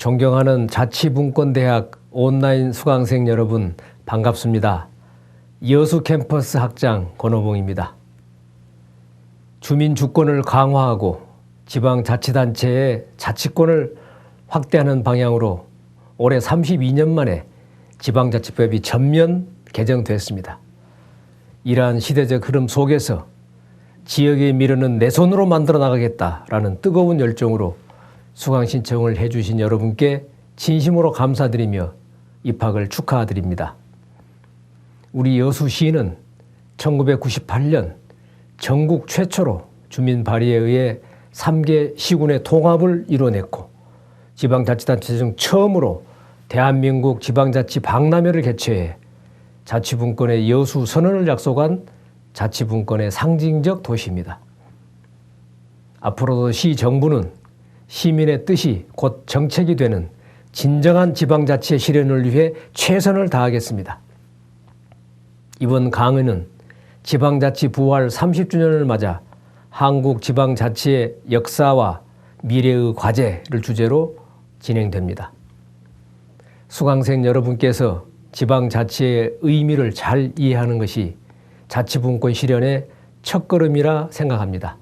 존경하는 자치분권대학 온라인 수강생 여러분 반갑습니다. 여수 캠퍼스 학장 권호봉입니다. 주민 주권을 강화하고 지방자치단체의 자치권을 확대하는 방향으로 올해 32년 만에 지방자치법이 전면 개정됐습니다. 이러한 시대적 흐름 속에서 지역의 미래는 내 손으로 만들어 나가겠다라는 뜨거운 열정으로 수강 신청을 해주신 여러분께 진심으로 감사드리며 입학을 축하드립니다. 우리 여수시는 1998년 전국 최초로 주민 발의에 의해 3개 시군의 통합을 이뤄냈고 지방자치단체 중 처음으로 대한민국 지방자치 박람회를 개최해 자치분권의 여수 선언을 약속한 자치분권의 상징적 도시입니다. 앞으로도 시 정부는 시민의 뜻이 곧 정책이 되는 진정한 지방자치의 실현을 위해 최선을 다하겠습니다. 이번 강의는 지방자치 부활 30주년을 맞아 한국 지방자치의 역사와 미래의 과제를 주제로 진행됩니다. 수강생 여러분께서 지방자치의 의미를 잘 이해하는 것이 자치분권 실현의 첫걸음이라 생각합니다.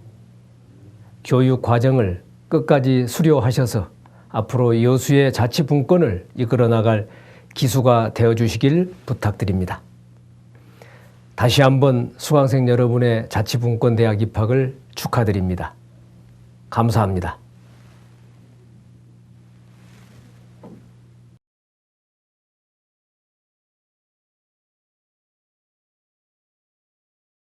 교육 과정을 끝까지 수료하셔서 앞으로 여수의 자치분권을 이끌어 나갈 기수가 되어 주시길 부탁드립니다. 다시 한번 수강생 여러분의 자치분권 대학 입학을 축하드립니다. 감사합니다.